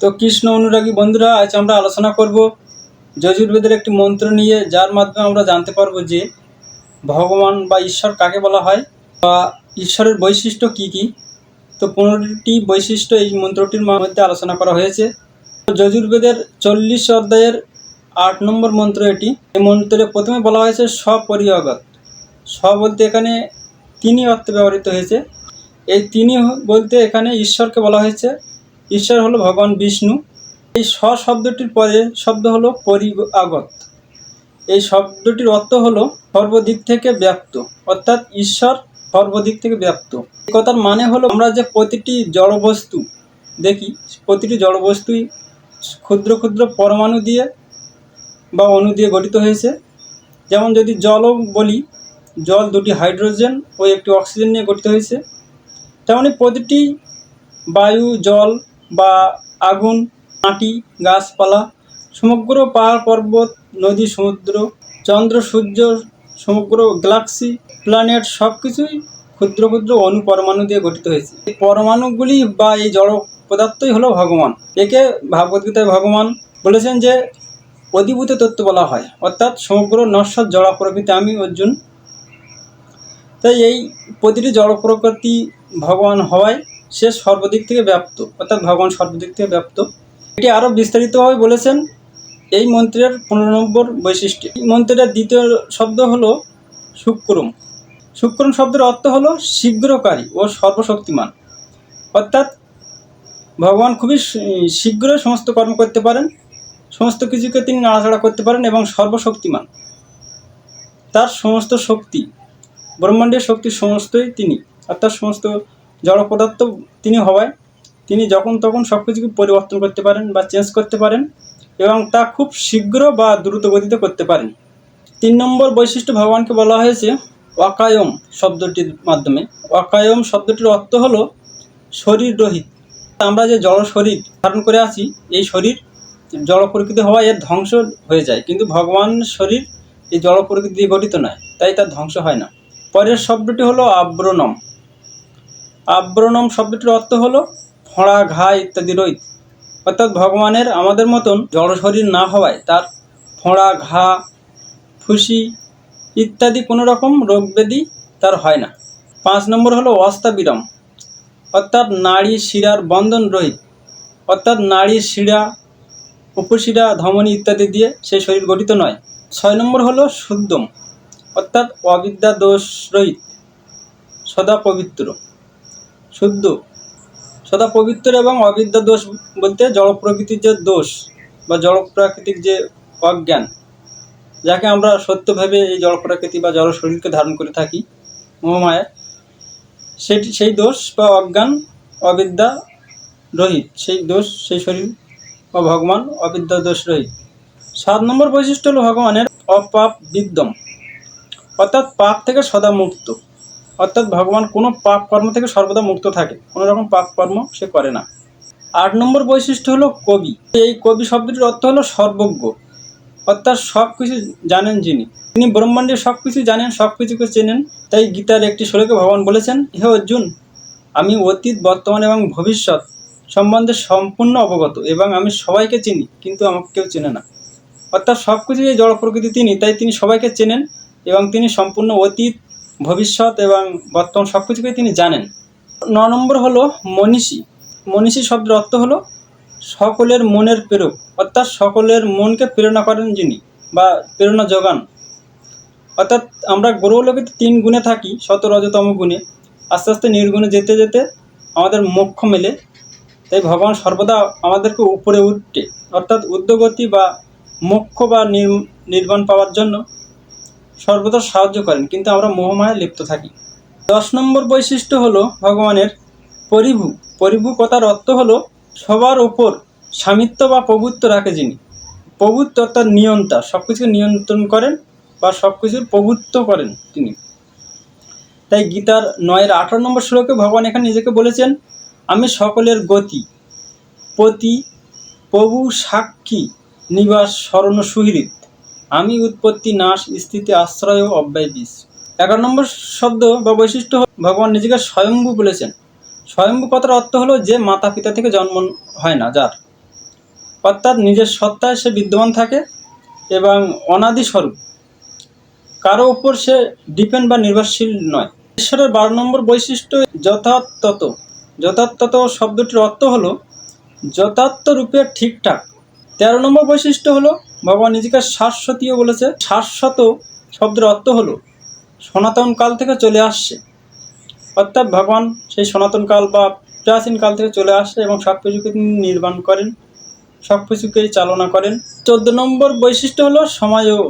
তো কৃষ্ণ অনুরাগী বন্ধুরা, আজ আমরা আলোচনা করব যজুর্বেদের একটি মন্ত্র নিয়ে, যার মাধ্যমে আমরা জানতে পারব যে ভগবান বা ঈশ্বর কাকে বলা হয় বা ঈশ্বরের বৈশিষ্ট্য কি কি। তো পনেরোটি বৈশিষ্ট্য এই মন্ত্রটির মধ্যে আলোচনা করা হয়েছে। যজুর্বেদের চল্লিশ অধ্যায়ের আট নম্বর মন্ত্র এটি। এই মন্ত্রে প্রথমে বলা হয়েছে স্বপরিয়গত। স বলতে এখানে তিনি অর্থে ব্যবহৃত হয়েছে। এই তিনি বলতে এখানে ঈশ্বরকে বলা হয়েছে ঈশ্বর হলো ভগবান বিষ্ণু। এই স শব্দটির পরে শব্দ হলো পরিগত এই শব্দটির অর্থ হলো সর্বদিক থেকে ব্যক্ত অর্থাৎ ঈশ্বর সর্বদিক থেকে ব্যক্ত এই কথার মানে হলো আমরা যে প্রতিটি জড়বস্তু দেখি, প্রতিটি জড়বস্তুই ক্ষুদ্র ক্ষুদ্র পরমাণু দিয়ে বা অণু দিয়ে গঠিত হয়েছে। যেমন যদি জলও বলি, জল দুটি হাইড্রোজেন ও একটি অক্সিজেন নিয়ে গঠিত হয়েছে। তেমনি প্রতিটি বায়ু, জল বা আগুন, মাটি, গাছপালা, সমগ্র পাহাড়, পর্বত, নদী, সমুদ্র, চন্দ্র, সূর্য, সমগ্র গ্যালাক্সি, প্ল্যানেট সব কিছুই ক্ষুদ্র ক্ষুদ্র অণু পরমাণু দিয়ে গঠিত হয়েছে। এই পরমাণুগুলি বা এই জড় পদার্থই হলো ভগবান। একে ভাগবদ্গীতায় ভগবান বলেছেন যে অধিভূত তত্ত্ব বলা হয়, অর্থাৎ সমগ্র নশ্বর জড় প্রকৃতি আমি, অর্জুন। তাই এই প্রতিটি জড় প্রকৃতি ভগবান হওয়ায় সে সর্বদিক থেকে ব্যাপ্ত, অর্থাৎ ভগবান সর্বদিক থেকে ব্যাপ্ত। এটি আরও বিস্তারিতভাবে বলেছেন এই মন্ত্রের পনেরো নম্বর বৈশিষ্ট্য। এই মন্ত্রের দ্বিতীয় শব্দ হলো শুক্রম। শুক্রম শব্দের অর্থ হলো শীঘ্রকারী ও সর্বশক্তিমান। অর্থাৎ ভগবান খুবই শী- শীঘ্রই সমস্ত কর্ম করতে পারেন, সমস্ত কিছুকে তিনি নাড়াচাড়া করতে পারেন এবং সর্বশক্তিমান। তার সমস্ত শক্তি, ব্রহ্মাণ্ডের শক্তি সমস্তই তিনি, অর্থাৎ সমস্ত জড় পদার্থ তিনি হওয়ায় তিনি যখন তখন সব কিছুকে পরিবর্তন করতে পারেন বা চেঞ্জ করতে পারেন এবং তা খুব শীঘ্র বা দ্রুত গতিতে করতে পারেন। তিন নম্বর বৈশিষ্ট্য ভগবানকে বলা হয়েছে, অকায়ম শব্দটির মাধ্যমে। অকায়ম শব্দটির অর্থ হলো শরীর রহিত। আমরা যে জড় শরীর ধারণ করে আছি, এই শরীর জড় প্রকৃতি হওয়ায় এর ধ্বংস হয়ে যায়। কিন্তু ভগবান শরীর এই জড় প্রকৃতি দিয়ে গঠিত নয়, তাই তার ধ্বংস হয় না। পরের শব্দটি হলো আব্রনম। আব্রনম শব্দটির অর্থ হলো ফোঁড়া ঘা ইত্যাদি রহিত। অর্থাৎ ভগবানের আমাদের মতন জড় শরীর না হওয়ায় তার ফোঁড়া, ঘা, ফুসি ইত্যাদি কোনো রকম রোগ ব্যাধি তার হয় না। পাঁচ নম্বর হলো অস্তাবিরম। অর্থাৎ নাড়ি, শিরার বন্ধন রহিত। অর্থাৎ নাড়ি, শিরা, উপশিরা, ধমনী ইত্যাদি দিয়ে সেই শরীর গঠিত নয়। ছয় নম্বর হলো শুদ্ধম। অর্থাৎ অবিদ্যা দোষ রহিত। সদা পবিত্র। শুদ্ধ। সদা পবিত্র এবং অবিদ্যা দোষ বলতে জড় প্রকৃতির যে দোষ বা জড় প্রাকৃতিক যে অজ্ঞান, যাকে আমরা সত্যভাবে এই জড় প্রকৃতি বা জড় শরীরকে ধারণ করে থাকি, মোহমায়া, সেটি, সেই দোষ বা অজ্ঞান, অবিদ্যা রহিত, সেই দোষ, সেই শরীর বা ভগবান অবিদ্যা দোষ রহিত। সাত নম্বর বৈশিষ্ট্য হলো ভগবানের অপাপ বিদ্যম, অর্থাৎ পাপ থেকে সদা মুক্ত। অর্থাৎ ভগবান কোনো পাপ কর্ম থেকে সর্বদা মুক্ত থাকে, কোনো রকম পাপ কর্ম সে করে না। আট নম্বর বৈশিষ্ট্য হলো কবি। এই কবি শব্দটির অর্থ হলো সর্বজ্ঞ, অর্থাৎ সব কিছু জানেন যিনি। তিনি ব্রহ্মাণ্ডের সব কিছু জানেন সব কিছুকে চেনেন। তাই গীতার একটি শ্লোকে ভগবান বলেছেন, হে অর্জুন, আমি অতীত, বর্তমান এবং ভবিষ্যৎ সম্বন্ধে সম্পূর্ণ অবগত এবং আমি সবাইকে চিনি, কিন্তু আমাকে কেউ চেনে না। অর্থাৎ সব কিছু এই জড় প্রকৃতি তিনি, তাই তিনি সবাইকে চেনেন এবং তিনি সম্পূর্ণ অতীত ভবিষ্যৎ এবং বর্তমান সব কিছুকেই তিনি জানেন। ন নম্বর হলো মনীষী। মনীষী শব্দের অর্থ হলো সকলের মনের প্রেরক, অর্থাৎ সকলের মনকে প্রেরণা করেন যিনি বা প্রেরণা যোগান। অর্থাৎ আমরা গ্রহলোকে তিন গুণে থাকি শত রজতম গুণে। আস্তে আস্তে নির্গুণে যেতে যেতে আমাদের মোক্ষ মেলে। তাই ভগবান সর্বদা আমাদেরকে উপরে উঠতে অর্থাৎ উদ্যোগতি বা মোক্ষ বা নির- নির্বাণ পাওয়ার জন্য সর্বদা সাহায্য করেন, কিন্তু আমরা মোহমায় লিপ্ত থাকি। দশ নম্বর বৈশিষ্ট্য হলো ভগবানের পরিভু। পরিভু কথার অর্থ হলো সবার উপর স্বামিত্ব বা প্রভুত্ব রাখে যিনি। প্রভুত্ব অর্থাৎ নিয়ন্তা সব কিছুকে নিয়ন্ত্রণ করেন বা সব কিছুর প্রভুত্ব করেন তিনি। তাই গীতার নয়ের আঠারো নম্বর শ্লোকে ভগবান এখানে নিজেকে বলেছেন, আমি সকলের গতি পতি প্রভু সাক্ষী, নিবাস স্মরণ সুহৃদ। আমি উৎপত্তি, নাশ, স্থিতি, আশ্রয় ও অব্যয় বিষ এগারো নম্বর শব্দ বা বৈশিষ্ট্য ভগবান নিজেকে স্বয়ম্ভু বলেছেন। স্বয়ম্ভু কথার অর্থ হলো যে মাতা পিতা থেকে জন্ম হয় না, যার। অর্থাৎ নিজের সত্তায় সে বিদ্যমান থাকে এবং অনাদি স্বরূপ। কারও ওপর সে ডিপেন্ড বা নির্ভরশীল নয়। ঈশ্বরের বারো নম্বর বৈশিষ্ট্য যথার্থত যথার্থত শব্দটির অর্থ হলো, যথার্থ রূপে ঠিকঠাক। তেরো নম্বর বৈশিষ্ট্য হলো, ভগবান নিজেকে শাশ্বতীয় বলেছে। শাশ্বত শব্দের অর্থ হলো, সনাতন কাল থেকে চলে আসছে। অর্থাৎ ভগবান সেই সনাতন কাল বা প্রাচীন কাল থেকে চলে আসছে এবং সব কিছুকে তিনি নির্মাণ করেন সব কিছুকেই চালনা করেন। চোদ্দ নম্বর বৈশিষ্ট্য হলো, সময়ও।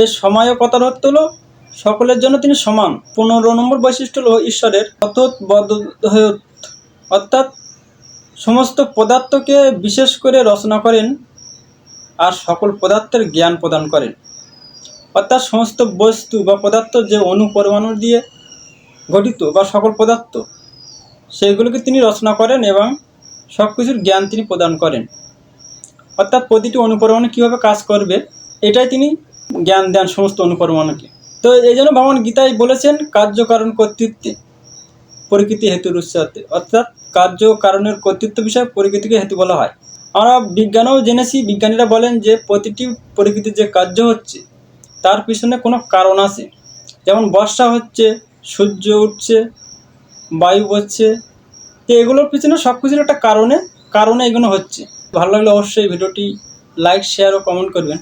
এই সময়ও কথার অর্থ হলো, সকলের জন্য তিনি সমান। পনেরো নম্বর বৈশিষ্ট্য হলো, ঈশ্বরের অতৎ বদহয়ত অর্থাৎ সমস্ত পদার্থকে বিশেষ করে রচনা করেন আর সকল পদার্থের জ্ঞান প্রদান করেন। অর্থাৎ সমস্ত বস্তু বা পদার্থ যে অণু পরমাণু দিয়ে গঠিত বা সকল পদার্থ সেইগুলোকে তিনি রচনা করেন এবং সব কিছুর জ্ঞান তিনি প্রদান করেন। অর্থাৎ প্রতিটি অনুপরমাণু কীভাবে কাজ করবে, এটাই তিনি জ্ঞান দেন সমস্ত অনুপরমাণুকে তো এই জন্য ভগবান গীতায় বলেছেন, কার্যকারণ কর্তৃত্বে প্রকৃতি হেতুর উৎসাহতে অর্থাৎ কার্য কারণের কর্তৃত্ব বিষয়ে প্রকৃতিকে হেতু বলা হয়। আমরা বিজ্ঞানেও জেনেছি, বিজ্ঞানীরা বলেন যে প্রতিটি প্রকৃতির যে কার্য হচ্ছে, তার পিছনে কোনো কারণ আছে। যেমন বর্ষা হচ্ছে, সূর্য উঠছে, বায়ু বচ্ছে তো এগুলোর পিছনে সব কিছুর একটা কারণে কারণে এগুলো হচ্ছে। ভালো লাগলে অবশ্যই ভিডিওটি লাইক শেয়ার ও কমেন্ট করবেন।